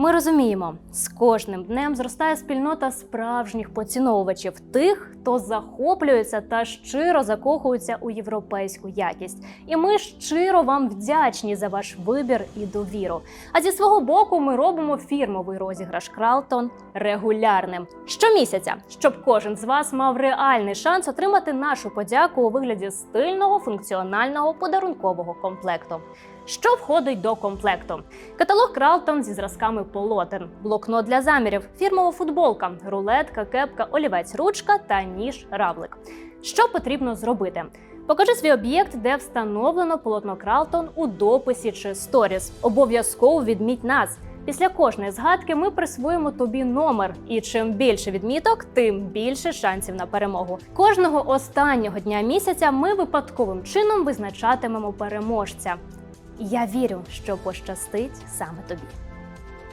Ми розуміємо, з кожним днем зростає спільнота справжніх поціновувачів, тих, хто захоплюється та щиро закохується у європейську якість. І ми щиро вам вдячні за ваш вибір і довіру. А зі свого боку, ми робимо фірмовий розіграш Кралтон регулярним щомісяця, щоб кожен з вас мав реальний шанс отримати нашу подяку у вигляді стильного функціонального подарункового комплекту. Що входить до комплекту? Каталог Кралтон зі зразками полотен, блокнот для замірів, фірмова футболка, рулетка, кепка, олівець, ручка та ніж равлик. Що потрібно зробити? Покажи свій об'єкт, де встановлено полотно Кралтон у дописі чи сторіс. Обов'язково відміть нас. Після кожної згадки ми присвоїмо тобі номер, і чим більше відміток, тим більше шансів на перемогу. Кожного останнього дня місяця ми випадковим чином визначатимемо переможця. Я вірю, що пощастить саме тобі.